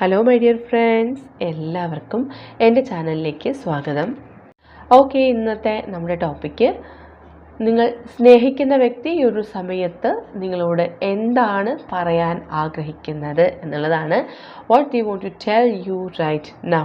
Hello my dear friends എല്ലാവർക്കും എന്റെ ചാനലിലേക്ക് സ്വാഗതം. ഓക്കെ ഇന്നത്തെ നമ്മുടെ ടോപ്പിക്ക് നിങ്ങൾ സ്നേഹിക്കുന്ന വ്യക്തി ഈ ഒരു സമയത്ത് നിങ്ങളോട് എന്താണ് പറയാൻ ആഗ്രഹിക്കുന്നത് എന്നുള്ളതാണ് what you want to tell you right now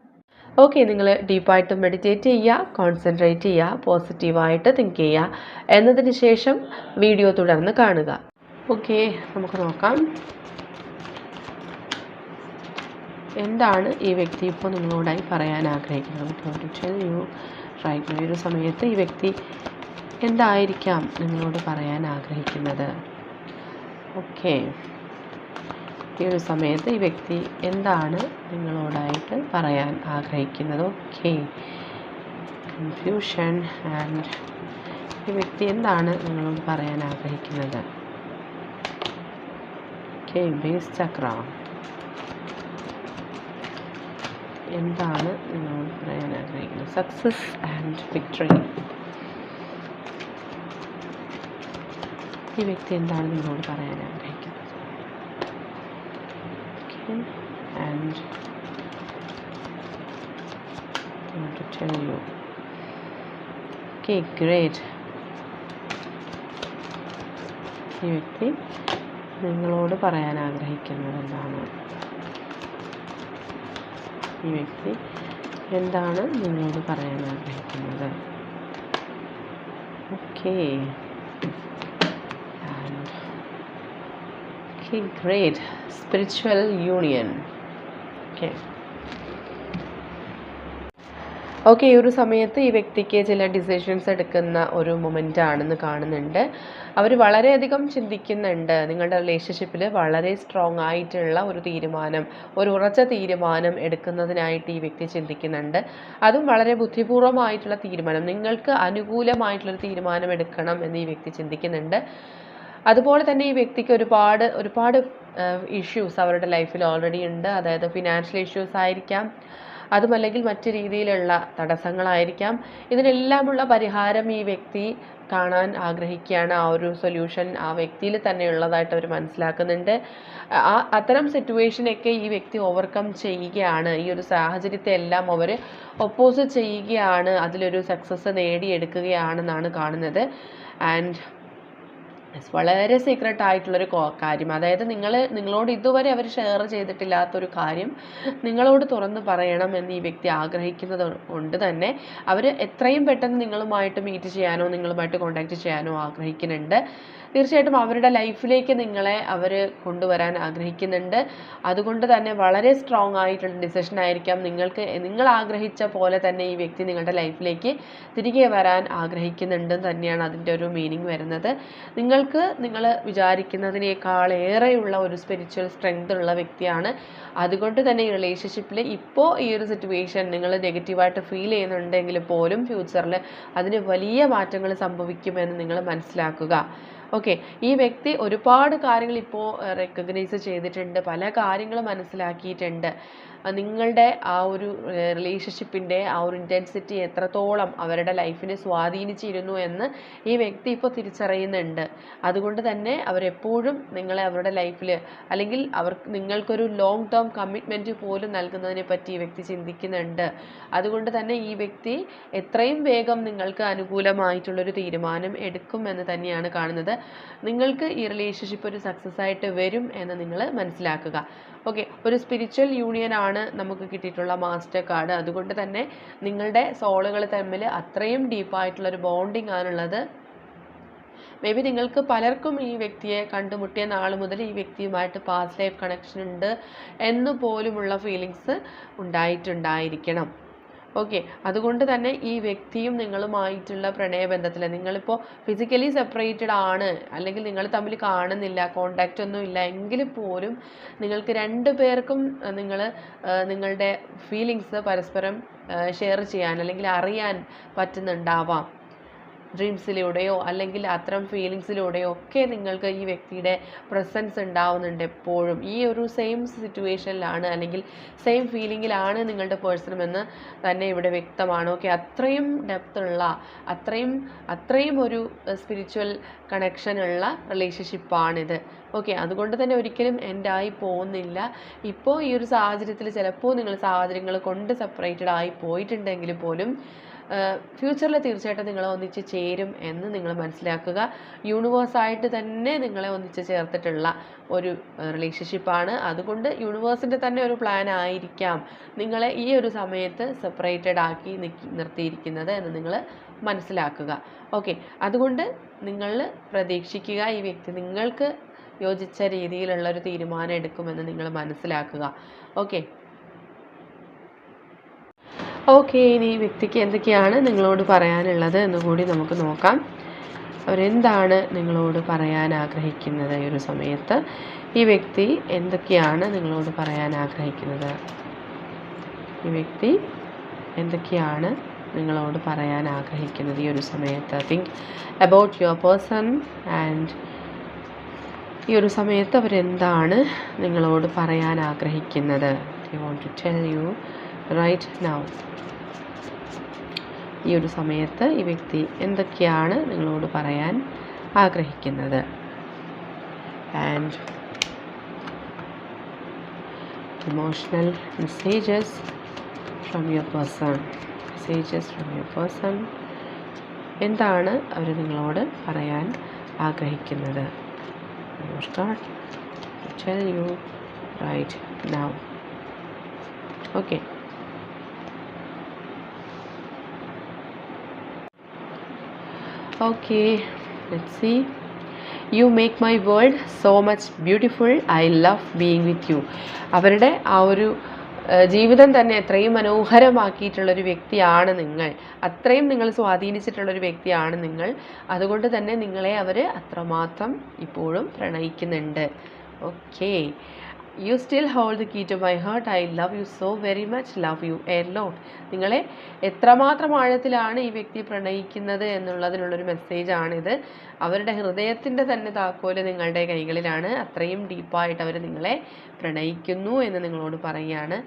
okay നിങ്ങൾ ഡീപ്പായിട്ട് മെഡിറ്റേറ്റ് ചെയ്യുക കോൺസെൻട്രേറ്റ് ചെയ്യുക പോസിറ്റീവായിട്ട് തിങ്ക് ചെയ്യുക. എന്നതിന് ശേഷം വീഡിയോ തുടർന്ന് കാണുക. ഓക്കെ നമുക്ക് നോക്കാം. എന്താണ് ഈ വ്യക്തി ഇപ്പോൾ നിങ്ങളോടായി പറയാൻ ആഗ്രഹിക്കുന്നത്? യു റൈറ്റ് ഈ ഒരു സമയത്ത് ഈ വ്യക്തി എന്തായിരിക്കാം നിങ്ങളോട് പറയാൻ ആഗ്രഹിക്കുന്നത്? ഓക്കെ ഒരു സമയത്ത് ഈ വ്യക്തി എന്താണ് നിങ്ങളോടായിട്ട് പറയാൻ ആഗ്രഹിക്കുന്നത്? ഓക്കെ കൺഫ്യൂഷൻ ആൻഡ് ഈ വ്യക്തി എന്താണ് നിങ്ങളോട് പറയാൻ ആഗ്രഹിക്കുന്നത്? ഓക്കെ ബേസ് ചക്ര എന്താണ് നിങ്ങളോട് പറയാൻ ആഗ്രഹിക്കുന്നത്? സക്സസ് ആൻഡ് വിക്ടറി ഈ വ്യക്തി എന്താണ് നിങ്ങളോട് പറയാൻ ആഗ്രഹിക്കുന്നത്? Okay and I want to tell you. Okay great. ഈ വ്യക്തി നിങ്ങളോട് പറയാൻ ആഗ്രഹിക്കുന്നത് എന്താണ്? ഈ വ്യക്തി എന്താണ് നിങ്ങളോട് പറയാൻ ആഗ്രഹിക്കുന്നത്? Okay great. Spiritual union. Okay. Okay ഈ ഒരു സമയത്ത് ഈ വ്യക്തിക്ക് ചില ഡിസിഷൻസ് എടുക്കുന്ന ഒരു മൊമെന്റ് ആണെന്ന് കാണുന്നുണ്ട്. അവർ വളരെയധികം ചിന്തിക്കുന്നുണ്ട്. നിങ്ങളുടെ റിലേഷൻഷിപ്പിൽ വളരെ സ്ട്രോങ് ആയിട്ടുള്ള ഒരു തീരുമാനം ഒരു ഉറച്ച തീരുമാനം എടുക്കുന്നതിനായിട്ട് ഈ വ്യക്തി ചിന്തിക്കുന്നുണ്ട്. അതും വളരെ ബുദ്ധിപൂർവമായിട്ടുള്ള തീരുമാനം. നിങ്ങൾക്ക് അനുകൂലമായിട്ടുള്ളൊരു തീരുമാനം എടുക്കണം എന്ന് ഈ വ്യക്തി ചിന്തിക്കുന്നുണ്ട്. അതുപോലെ തന്നെ ഈ വ്യക്തിക്ക് ഒരുപാട് ഒരുപാട് ഇഷ്യൂസ് അവരുടെ ലൈഫിൽ ഓൾറെഡി ഉണ്ട്. അതായത് ഫിനാൻഷ്യൽ ഇഷ്യൂസ് ആയിരിക്കാം. അതുമല്ലെങ്കിൽ മറ്റ് രീതിയിലുള്ള തടസ്സങ്ങളായിരിക്കാം. ഇതിനെല്ലാമുള്ള പരിഹാരം ഈ വ്യക്തി കാണാൻ ആഗ്രഹിക്കുകയാണ്. ആ ഒരു സൊല്യൂഷൻ ആ വ്യക്തിയിൽ തന്നെ ഉള്ളതായിട്ട് അവർ മനസ്സിലാക്കുന്നുണ്ട്. ആ അത്തരം സിറ്റുവേഷനൊക്കെ ഈ വ്യക്തി ഓവർകം ചെയ്യുകയാണ്. ഈ ഒരു സാഹചര്യത്തെ എല്ലാം അവർ ഒപ്പോസ് ചെയ്യുകയാണ്. അതിലൊരു സക്സസ് നേടിയെടുക്കുകയാണെന്നാണ് കാണുന്നത്. ആൻഡ് വളരെ സീക്രട്ട് ആയിട്ടുള്ളൊരു കാര്യം. അതായത് നിങ്ങൾ നിങ്ങളോട് ഇതുവരെ അവർ ഷെയർ ചെയ്തിട്ടില്ലാത്തൊരു കാര്യം നിങ്ങളോട് തുറന്ന് പറയണം എന്ന് ഈ വ്യക്തി ആഗ്രഹിക്കുന്നത് കൊണ്ട് തന്നെ അവർ എത്രയും പെട്ടെന്ന് നിങ്ങളുമായിട്ട് മീറ്റ് ചെയ്യാനോ നിങ്ങളുമായിട്ട് കോൺടാക്റ്റ് ചെയ്യാനോ ആഗ്രഹിക്കുന്നുണ്ട്. തീർച്ചയായിട്ടും അവരുടെ ലൈഫിലേക്ക് നിങ്ങളെ അവർ കൊണ്ടുവരാൻ ആഗ്രഹിക്കുന്നുണ്ട്. അതുകൊണ്ട് തന്നെ വളരെ സ്ട്രോങ് ആയിട്ടുള്ള ഡിസിഷൻ ആയിരിക്കാം. നിങ്ങൾക്ക് നിങ്ങൾ ആഗ്രഹിച്ച പോലെ തന്നെ ഈ വ്യക്തി നിങ്ങളുടെ ലൈഫിലേക്ക് തിരികെ വരാൻ ആഗ്രഹിക്കുന്നുണ്ടെന്ന് തന്നെയാണ് അതിന്റെ ഒരു മീനിങ് വരുന്നത്. നിങ്ങൾക്ക് നിങ്ങൾ വിചാരിക്കുന്നതിനേക്കാൾ ഏറെയുള്ള ഒരു സ്പിരിച്വൽ സ്ട്രെങ്ത് ഉള്ള വ്യക്തിയാണ്. അതുകൊണ്ട് തന്നെ റിലേഷൻഷിപ്പിൽ ഇപ്പോൾ ഈ ഒരു സിറ്റുവേഷൻ നിങ്ങൾ നെഗറ്റീവായിട്ട് ഫീൽ ചെയ്യുന്നുണ്ടെങ്കിൽ പോലും ഫ്യൂച്ചറിൽ അതിന് വലിയ മാറ്റങ്ങൾ സംഭവിക്കുമെന്ന് നിങ്ങൾ മനസ്സിലാക്കുക. ഓക്കെ ഈ വ്യക്തി ഒരുപാട് കാര്യങ്ങൾ ഇപ്പോൾ റെക്കഗ്നൈസ് ചെയ്തിട്ടുണ്ട്. പല കാര്യങ്ങളും മനസ്സിലാക്കിയിട്ടുണ്ട്. നിങ്ങളുടെ ആ ഒരു റിലേഷൻഷിപ്പിന്റെ ആ ഒരു ഇന്റൻസിറ്റി എത്രത്തോളം അവരുടെ ലൈഫിനെ സ്വാധീനിച്ചിരുന്നു എന്ന് ഈ വ്യക്തി ഇപ്പോൾ തിരിച്ചറിയുന്നുണ്ട്. അതുകൊണ്ട് തന്നെ അവരെപ്പോഴും നിങ്ങളെ അവരുടെ ലൈഫിൽ അല്ലെങ്കിൽ അവർക്ക് നിങ്ങൾക്കൊരു ലോങ് ടേം കമ്മിറ്റ്മെന്റ് പോലും നൽകുന്നതിനെ പറ്റി ഈ വ്യക്തി ചിന്തിക്കുന്നുണ്ട്. അതുകൊണ്ട് തന്നെ ഈ വ്യക്തി എത്രയും വേഗം നിങ്ങൾക്ക് അനുകൂലമായിട്ടുള്ളൊരു തീരുമാനം എടുക്കും എന്ന് തന്നെയാണ് കാണുന്നത്. നിങ്ങൾക്ക് ഈ റിലേഷൻഷിപ്പ് ഒരു സക്സസ് ആയിട്ട് വരും എന്ന് നിങ്ങൾ മനസ്സിലാക്കുക. ഓക്കെ ഒരു സ്പിരിച്വൽ യൂണിയൻ ആണ് നമുക്ക് കിട്ടിയിട്ടുള്ള മാസ്റ്റർ കാർഡ് അതുകൊണ്ട് തന്നെ നിങ്ങളുടെ സോളുകൾ തമ്മിൽ അത്രയും ഡീപ്പായിട്ടുള്ളൊരു ബോണ്ടിങ് ആണുള്ളത്. മേ ബി നിങ്ങൾക്ക് പലർക്കും ഈ വ്യക്തിയെ കണ്ടുമുട്ടിയ നാൾ മുതൽ ഈ വ്യക്തിയുമായിട്ട് പാസ്റ്റ് ലൈഫ് കണക്ഷൻ ഉണ്ട് എന്ന് പോലുമുള്ള ഫീലിങ്സ് ഉണ്ടായിട്ടുണ്ടായിരിക്കണം. ഓക്കെ അതുകൊണ്ട് തന്നെ ഈ വ്യക്തിയും നിങ്ങളുമായിട്ടുള്ള പ്രണയബന്ധത്തിൽ നിങ്ങളിപ്പോൾ ഫിസിക്കലി സെപ്പറേറ്റഡ് ആണ് അല്ലെങ്കിൽ നിങ്ങൾ തമ്മിൽ കാണുന്നില്ല കോണ്ടാക്റ്റ് ഒന്നും ഇല്ല എങ്കിൽ പോലും നിങ്ങൾക്ക് രണ്ട് പേർക്കും നിങ്ങൾ നിങ്ങളുടെ ഫീലിങ്സ് പരസ്പരം ഷെയർ ചെയ്യാൻ അല്ലെങ്കിൽ അറിയാൻ പറ്റുന്നുണ്ടാവാം. ഡ്രീംസിലൂടെയോ അല്ലെങ്കിൽ അത്തരം ഫീലിങ്സിലൂടെയോ ഒക്കെ നിങ്ങൾക്ക് ഈ വ്യക്തിയുടെ പ്രസൻസ് ഉണ്ടാവുന്നുണ്ട് എപ്പോഴും. ഈ ഒരു സെയിം സിറ്റുവേഷനിലാണ് അല്ലെങ്കിൽ സെയിം ഫീലിങ്ങിലാണ് നിങ്ങളുടെ പേഴ്സണും എന്ന് തന്നെ ഇവിടെ വ്യക്തമാണ്. ഓക്കെ അത്രയും ഡെപ്ത് ഉള്ള അത്രയും അത്രയും ഒരു സ്പിരിച്വൽ കണക്ഷൻ ഉള്ള റിലേഷൻഷിപ്പാണിത് ഓക്കെ അതുകൊണ്ട് തന്നെ ഒരിക്കലും എൻഡായി പോകുന്നില്ല. ഇപ്പോൾ ഈ ഒരു സാഹചര്യത്തിൽ ചിലപ്പോൾ നിങ്ങൾ സാഹചര്യങ്ങൾ കൊണ്ട് സെപ്പറേറ്റഡ് ആയി പോയിട്ടുണ്ടെങ്കിൽ പോലും ഫ്യൂച്ചറിൽ തീർച്ചയായിട്ടും നിങ്ങളെ ഒന്നിച്ച് ചേരും എന്ന് നിങ്ങൾ മനസ്സിലാക്കുക. യൂണിവേഴ്സായിട്ട് തന്നെ നിങ്ങളെ ഒന്നിച്ച് ചേർത്തിട്ടുള്ള ഒരു റിലേഷൻഷിപ്പാണ് അതുകൊണ്ട് യൂണിവേഴ്സിന്റെ തന്നെ ഒരു പ്ലാൻ ആയിരിക്കാം നിങ്ങളെ ഈ ഒരു സമയത്ത് സെപ്പറേറ്റഡ് ആക്കി നിർത്തിയിരിക്കുന്നത് എന്ന് നിങ്ങൾ മനസ്സിലാക്കുക. ഓക്കെ അതുകൊണ്ട് നിങ്ങൾ പ്രതീക്ഷിക്കുക ഈ വ്യക്തി നിങ്ങൾക്ക് യോജിച്ച രീതിയിലുള്ള ഒരു തീരുമാനം എടുക്കുമെന്ന് നിങ്ങൾ മനസ്സിലാക്കുക. ഓക്കെ ഓക്കെ ഇനി ഈ വ്യക്തിക്ക് എന്തൊക്കെയാണ് നിങ്ങളോട് പറയാനുള്ളത് എന്ന് കൂടി നമുക്ക് നോക്കാം. അവരെന്താണ് നിങ്ങളോട് പറയാൻ ആഗ്രഹിക്കുന്നത് ഈ ഒരു സമയത്ത്? ഈ വ്യക്തി എന്തൊക്കെയാണ് നിങ്ങളോട് പറയാൻ ആഗ്രഹിക്കുന്നത്? ഈ വ്യക്തി എന്തൊക്കെയാണ് നിങ്ങളോട് പറയാൻ ആഗ്രഹിക്കുന്നത് ഈ ഒരു സമയത്ത്? Think about your person and ഈ ഒരു സമയത്ത് അവരെന്താണ് നിങ്ങളോട് പറയാൻ ആഗ്രഹിക്കുന്നത്? I want to tell you right now ഈ ഒരു സമയത്ത് ഈ വ്യക്തി എന്തൊക്കെയാണ് നിങ്ങളോട് പറയാൻ ആഗ്രഹിക്കുന്നത്? And emotional messages from your person messages from your person എന്താണ് അവർ നിങ്ങളോട് പറയാൻ ആഗ്രഹിക്കുന്നത്? നമസ്കാർ you right now okay okay let see you make my world so much beautiful I love being with you അവരുടെ ആ ഒരു ജീവിതം തന്നെ എത്രയും മനോഹരമാക്കിയിട്ടുള്ളൊരു വ്യക്തിയാണ് നിങ്ങൾ. അത്രയും നിങ്ങൾ സ്വാധീനിച്ചിട്ടുള്ളൊരു വ്യക്തിയാണ് നിങ്ങൾ. അതുകൊണ്ട് തന്നെ നിങ്ങളെ അവർ അത്രമാത്രം ഇപ്പോഴും പ്രണയിക്കുന്നുണ്ട്. Okay you still hold the key to my heart I love you so very much love you a lot നിങ്ങളെ എത്രമാത്രം ആഴത്തിലാണ് ഈ വ്യക്തി പ്രണയിക്കുന്നത് എന്നുള്ളതിനുള്ളൊരു മെസ്സേജാണിത്. അവരുടെ ഹൃദയത്തിന്റെ തന്നെ താക്കോൽ നിങ്ങളുടെ കൈകളിലാണ്. അത്രയും ഡീപ്പായിട്ട് അവർ നിങ്ങളെ പ്രണയിക്കുന്നു എന്ന് നിങ്ങളോട് പറയുകയാണ്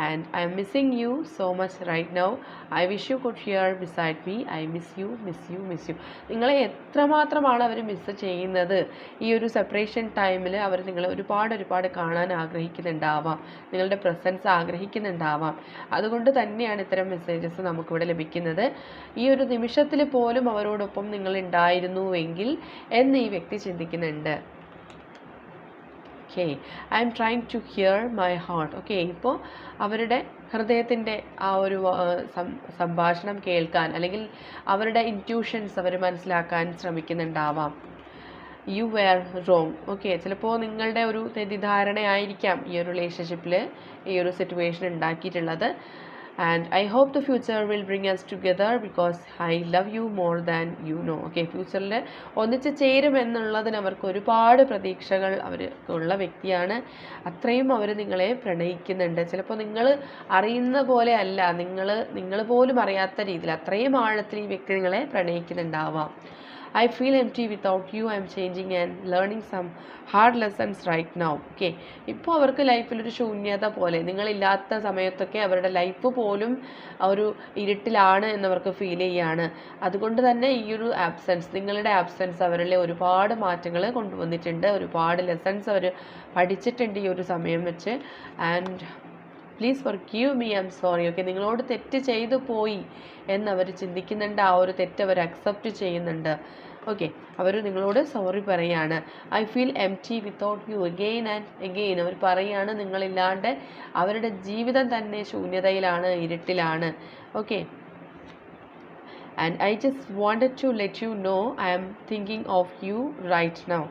and I'm missing you so much right now I wish you could here beside me I miss you miss you miss you നിങ്ങളെ എത്രമാത്രമാണ് അവർ മിസ് ചെയ്യുന്നത്? ഈ ഒരു സെപ്പറേഷൻ ടൈമിൽ അവർ നിങ്ങളെ ഒരുപാട് ഒരുപാട് കാണാൻ ആഗ്രഹിക്കുന്നുണ്ടാവാം. നിങ്ങളുടെ പ്രസൻസ് ആഗ്രഹിക്കുന്നുണ്ടാവാം. അതുകൊണ്ട് തന്നെയാണ് ഇത്തരം മെസ്സേജസ് നമുക്കിവിടെ ലഭിക്കുന്നത്. ഈ ഒരു നിമിഷത്തിൽ പോലും അവരോടൊപ്പം നിങ്ങൾ ഉണ്ടായിരുന്നുവെങ്കിൽ എന്ന് ഈ വ്യക്തി ചിന്തിക്കുന്നുണ്ട്. Okay I am trying to hear my heart okay ഇപ്പോൾ അവരുടെ ഹൃദയത്തിന്റെ ആ ഒരു സംഭാഷണം കേൾക്കാൻ അല്ലെങ്കിൽ അവരുടെ ഇന്റ്യൂഷൻസ് അവർ മനസ്സിലാക്കാൻ ശ്രമിക്കുന്നുണ്ടാവാം. യു വെയർ റോങ് ഓക്കെ ചിലപ്പോൾ നിങ്ങളുടെ ഒരു തെറ്റിദ്ധാരണയായിരിക്കാം ഈ ഒരു റിലേഷൻഷിപ്പിൽ ഈ ഒരു സിറ്റുവേഷൻ ഉണ്ടാക്കിയിട്ടുള്ളത്. And I hope the future will bring us together because I love you more than you know okay ഫ്യൂച്ചറിൽ ഒന്നിച്ച് ചേരുമെന്നുള്ളതിന് അവർക്ക് ഒരുപാട് പ്രതീക്ഷകൾ അവർക്കുള്ള വ്യക്തിയാണ്. അത്രയും അവർ നിങ്ങളെ പ്രണയിക്കുന്നുണ്ട്. ചിലപ്പോൾ നിങ്ങൾ അറിയുന്ന പോലെ അല്ല. നിങ്ങൾ നിങ്ങൾ പോലും അറിയാത്ത രീതിയിൽ അത്രയും ആഴത്തിൽ ഈ വ്യക്തി നിങ്ങളെ പ്രണയിക്കുന്നുണ്ടാവാം. I empty without you I am changing and learning some hard lessons right now okay ഇപ്പോൾ അവർക്ക് ലൈഫിലൊരു ശൂന്യത പോലെ നിങ്ങളില്ലാത്ത സമയത്തൊക്കെ അവരുടെ ലൈഫ് പോലും ഒരു ഇരുട്ടിലാണ് എന്നവർക്ക് ഫീൽ ചെയ്യാണ്. അതുകൊണ്ട് തന്നെ ഈ ഒരു ആബ്സെൻസ് നിങ്ങളുടെ ആബ്സെൻസ് അവരിലെ ഒരുപാട് മാറ്റങ്ങൾ കൊണ്ടുവന്നിട്ടുണ്ട്. ഒരുപാട് ലെസൺസ് അവർ പഠിച്ചിട്ടുണ്ട് ഈ ഒരു സമയം വെച്ച്. And please forgive me I am sorry okay നിങ്ങളോട് തെറ്റ് ചെയ്തു പോയി എന്നവർ ചിന്തിക്കുന്നുണ്ട് ആ ഒരു തെറ്റ് അവർ അക്സെപ്റ്റ് ചെയ്യുന്നുണ്ട് ഓക്കെ അവർ നിങ്ങളോട് സോറി പറയാണ്. I feel empty without you again and again അവർ പറയാണ് നിങ്ങളില്ലാണ്ട് അവരുടെ ജീവിതം തന്നെ ശൂന്യതയിലാണ് ഇരുട്ടിലാണ് okay and I just wanted to let you know I am thinking of you right now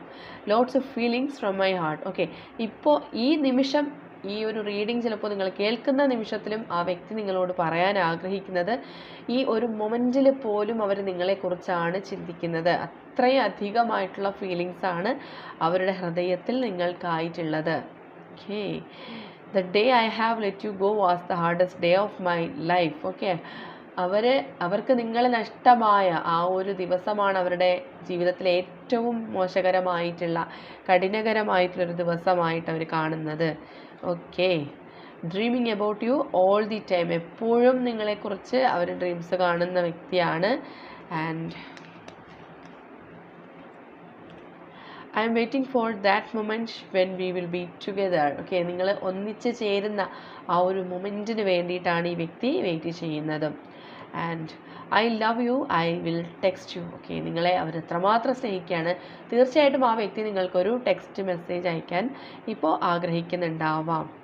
lots of feelings from my heart okay ഇപ്പോൾ ഈ നിമിഷം ഈ ഒരു റീഡിംഗ് ചിലപ്പോൾ നിങ്ങൾ കേൾക്കുന്ന നിമിഷത്തിലും ആ വ്യക്തി നിങ്ങളോട് പറയാൻ ആഗ്രഹിക്കുന്നത്. ഈ ഒരു മൊമെന്റിൽ പോലും അവർ നിങ്ങളെക്കുറിച്ചാണ് ചിന്തിക്കുന്നത്. അത്രയും അധികമായിട്ടുള്ള ഫീലിങ്സ് ആണ് അവരുടെ ഹൃദയത്തിൽ നിങ്ങൾക്കായിട്ടുള്ളത്. Okay the day I have let you go was the hardest day of my life okay അവർ അവർക്ക് നിങ്ങളെ നഷ്ടമായ ആ ഒരു ദിവസമാണ് അവരുടെ ജീവിതത്തിലെ ഏറ്റവും മോശകരമായിട്ടുള്ള കഠിനകരമായിട്ടുള്ളൊരു ദിവസമായിട്ട് അവർ കാണുന്നത്. Okay dreaming about you all the time എപ്പോഴും നിങ്ങളെക്കുറിച്ച് അവർ ഡ്രീംസ് കാണുന്ന വ്യക്തിയാണ്. And I am waiting for that moment when we will be together okay നിങ്ങൾ ഒന്നിച്ച് ചേരുന്ന ആ ഒരു മൊമെന്റിന് വേണ്ടിയിട്ടാണ് ഈ വ്യക്തി വെയിറ്റ് ചെയ്യുന്നത്. And I love you I will text you okay നിങ്ങളെ അവർ എത്രമാത്രം സ്നേഹിക്കുകയാണ്. തീർച്ചയായിട്ടും ആ വ്യക്തി നിങ്ങൾക്കൊരു ടെക്സ്റ്റ് മെസ്സേജ് അയക്കാൻ ഇപ്പോൾ ആഗ്രഹിക്കുന്നുണ്ടാവാം.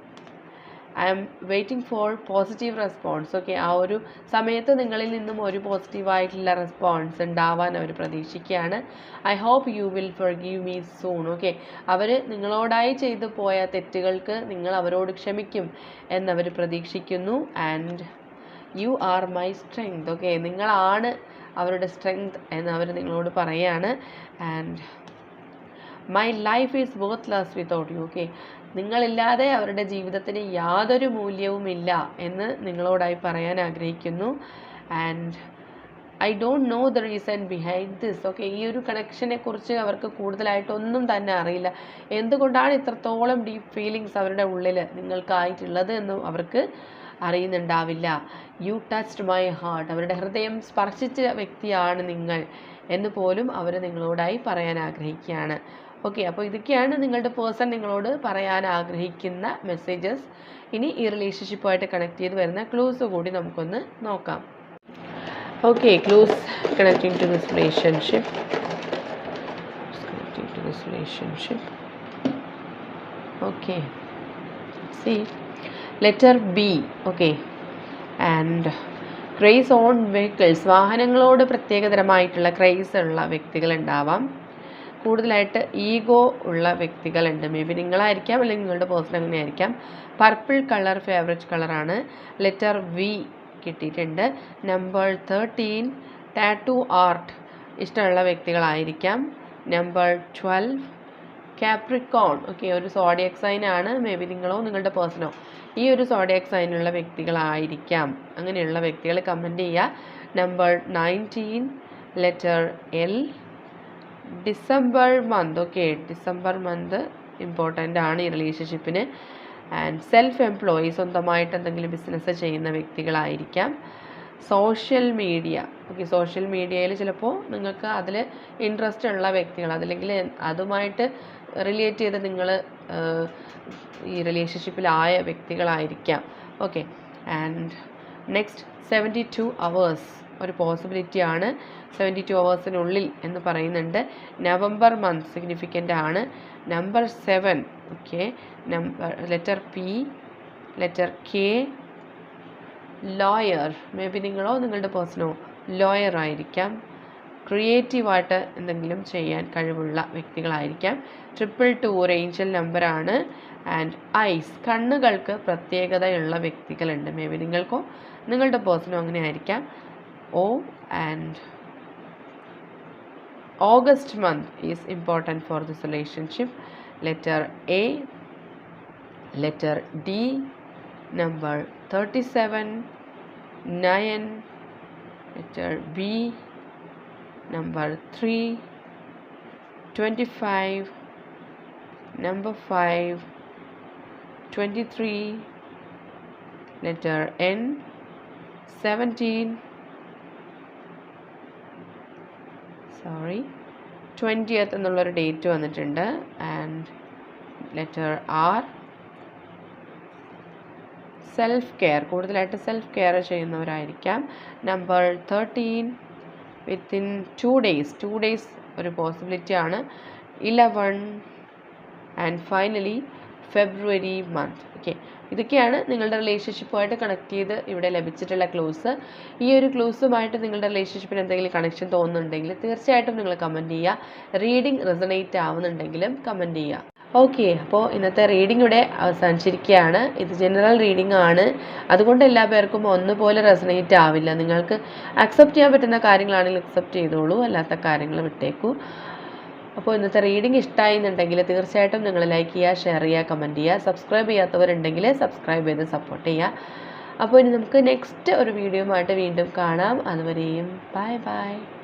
I am waiting for positive response okay ആ ഒരു സമയത്ത് നിങ്ങളിൽ നിന്നും ഒരു പോസിറ്റീവായിട്ടുള്ള റെസ്പോൺസ് ഉണ്ടാവാൻ അവർ പ്രതീക്ഷിക്കുകയാണ്. I hope you will forgive me soon okay അവർ നിങ്ങളോടായി ചെയ്തു പോയ തെറ്റുകൾക്ക് നിങ്ങൾ അവരോട് ക്ഷമിക്കും എന്നവർ പ്രതീക്ഷിക്കുന്നു. And you are my strength okay നിങ്ങളാണ് അവരുടെ സ്ട്രെങ്ത് എന്ന് അവർ നിങ്ങളോട് പറയാണ്. And my life is worth without you okay നിങ്ങളില്ലാതെ അവരുടെ ജീവിതത്തിന് യാതൊരു മൂല്യവുമില്ല എന്ന് നിങ്ങളോടായി പറയാൻ ആഗ്രഹിക്കുന്നു. And I don't know the reason behind this okay ഈ ഒരു കണക്ഷനെ കുറിച്ച് അവർക്ക് കൂടുതലായിട്ടൊന്നും തന്നെ അറിയില്ല. എന്തുകൊണ്ടാണ് ഇത്രത്തോളം ഡീപ്പ് ഫീലിങ്സ് അവരുടെ ഉള്ളിൽ നിങ്ങൾക്കായിട്ടുള്ളത് എന്ന് അവർക്ക് അറിയുന്നുണ്ടാവില്ല. യു ടച്ച്ഡ് മൈ ഹാർട്ട് അവരുടെ ഹൃദയം സ്പർശിച്ച വ്യക്തിയാണ് നിങ്ങൾ എന്ന് പോലും അവർ നിങ്ങളോടായി പറയാൻ ആഗ്രഹിക്കുകയാണ്. ഓക്കെ അപ്പോൾ ഇതൊക്കെയാണ് നിങ്ങളുടെ പേഴ്സൺ നിങ്ങളോട് പറയാൻ ആഗ്രഹിക്കുന്ന മെസ്സേജസ് ഇനി ഈ റിലേഷൻഷിപ്പുമായിട്ട് കണക്ട് ചെയ്ത് വരുന്ന ക്ലൂസ് കൂടി നമുക്കൊന്ന് നോക്കാം. Okay clues connecting to this relationship to this relationship okay see. Letter B okay. And craze on vehicles വാഹനങ്ങളോട് പ്രത്യേകതരമായിട്ടുള്ള ക്രൈസ് ഉള്ള വ്യക്തികളുണ്ടാവാം കൂടുതലായിട്ട് ഈഗോ ഉള്ള വ്യക്തികളുണ്ട്. മേ ബി നിങ്ങളായിരിക്കാം അല്ലെങ്കിൽ നിങ്ങളുടെ പേഴ്സൺ അങ്ങനെ ആയിരിക്കാം പർപ്പിൾ കളർ ഫേവറേറ്റ് കളറാണ് ലെറ്റർ വി കിട്ടിയിട്ടുണ്ട്. നമ്പർ തേർട്ടീൻ ടാറ്റു ആർട്ട് ഇഷ്ടമുള്ള വ്യക്തികളായിരിക്കാം. നമ്പർ ട്വൽവ് കാപ്രിക്കോൺ ഓക്കെ ഒരു സോഡിയക് സൈൻ ആണ്. മേ ബി നിങ്ങളോ നിങ്ങളുടെ പേഴ്സണോ ഈ ഒരു സോഡിയക് സൈനുള്ള വ്യക്തികളായിരിക്കാം. അങ്ങനെയുള്ള വ്യക്തികൾ കമന്റ് ചെയ്യുക number nineteen letter L December month okay December month important ആണ് ഈ റിലേഷൻഷിപ്പിന് ആൻഡ് സെൽഫ് എംപ്ലോയി സ്വന്തമായിട്ട് എന്തെങ്കിലും ബിസിനസ് ചെയ്യുന്ന വ്യക്തികളായിരിക്കാം. സോഷ്യൽ മീഡിയ ഓക്കെ സോഷ്യൽ മീഡിയയിൽ ചിലപ്പോൾ നിങ്ങൾക്ക് അതിൽ ഇൻട്രസ്റ്റ് ഉള്ള വ്യക്തികൾ അതല്ലെങ്കിൽ അതുമായിട്ട് റിലേറ്റ് ചെയ്ത് നിങ്ങൾ ഈ റിലേഷൻഷിപ്പിലായ വ്യക്തികളായിരിക്കാം. Okay. And next seventy two hours. ഒരു പോസിബിലിറ്റി ആണ് സെവന്റി ടു അവേഴ്സിനുള്ളിൽ എന്ന് പറയുന്നുണ്ട്. നവംബർ മന്ത് സിഗ്നിഫിക്കന്റ് ആണ്. Number seven okay. Number letter P letter K. Lawyer maybe നിങ്ങളോ നിങ്ങളുടെ പേഴ്സണോ ലോയർ ആയിരിക്കാം. ക്രിയേറ്റീവായിട്ട് എന്തെങ്കിലും ചെയ്യാൻ കഴിവുള്ള വ്യക്തികളായിരിക്കാം. ട്രിപ്പിൾ ടു ഏഞ്ചൽ നമ്പറാണ്. ആൻഡ് ഐസ് കണ്ണുകൾക്ക് പ്രത്യേകതയുള്ള വ്യക്തികളുണ്ട്. മേ ബി നിങ്ങൾക്കോ നിങ്ങളുടെ പേഴ്സണോ അങ്ങനെ ആയിരിക്കാം. ഓ and August month is important for this relationship. Letter A letter D number 37 9 letter b number 3 25 number 5 23 letter n. 17 sorry twentieth എന്നുള്ളൊരു ഡേറ്റ് വന്നിട്ടുണ്ട്. And letter R self care കൂടുതലായിട്ട് self care ചെയ്യുന്നവരായിരിക്കാം. Number thirteen within two days two days ഒരു possibility ആണ്. Eleven and finally February month okay ഇതൊക്കെയാണ് നിങ്ങളുടെ റിലേഷൻഷിപ്പുമായിട്ട് connect ചെയ്ത് ഇവിടെ ലഭിച്ചിട്ടുള്ള ക്ലൂസ് ഈ ഒരു ക്ലൂസുമായിട്ട് നിങ്ങളുടെ റിലേഷൻഷിപ്പിന് എന്തെങ്കിലും കണക്ഷൻ തോന്നുന്നുണ്ടെങ്കിൽ തീർച്ചയായിട്ടും നിങ്ങൾ കമന്റ് ചെയ്യുക. റീഡിംഗ് റെസണേറ്റ് ആവുന്നുണ്ടെങ്കിലും കമന്റ് ചെയ്യുക. ഓക്കെ അപ്പോൾ ഇന്നത്തെ റീഡിംഗ് ഇവിടെ അവസാനിച്ചിരിക്കുകയാണ്. ഇത് ജനറൽ റീഡിംഗ് ആണ്. അതുകൊണ്ട് എല്ലാ പേർക്കും ഒന്നുപോലെ റെസനേറ്റ് ആവില്ല. നിങ്ങൾക്ക് അക്സെപ്റ്റ് ചെയ്യാൻ പറ്റുന്ന കാര്യങ്ങളാണെങ്കിൽ അക്സെപ്റ്റ് ചെയ്തോളൂ. അല്ലാത്ത കാര്യങ്ങൾ വിട്ടേക്കൂ. അപ്പോൾ ഇന്നത്തെ റീഡിംഗ് ഇഷ്ടമായി എന്നുണ്ടെങ്കിൽ തീർച്ചയായിട്ടും നിങ്ങൾ ലൈക്ക് ചെയ്യുക ഷെയർ ചെയ്യുക കമന്റ് ചെയ്യുക. സബ്സ്ക്രൈബ് ചെയ്യാത്തവരുണ്ടെങ്കിൽ സബ്സ്ക്രൈബ് ചെയ്ത് സപ്പോർട്ട് ചെയ്യുക. അപ്പോൾ ഇനി നമുക്ക് നെക്സ്റ്റ് ഒരു വീഡിയോ വീണ്ടും കാണാം. അതുവരെയും ബൈ ബൈ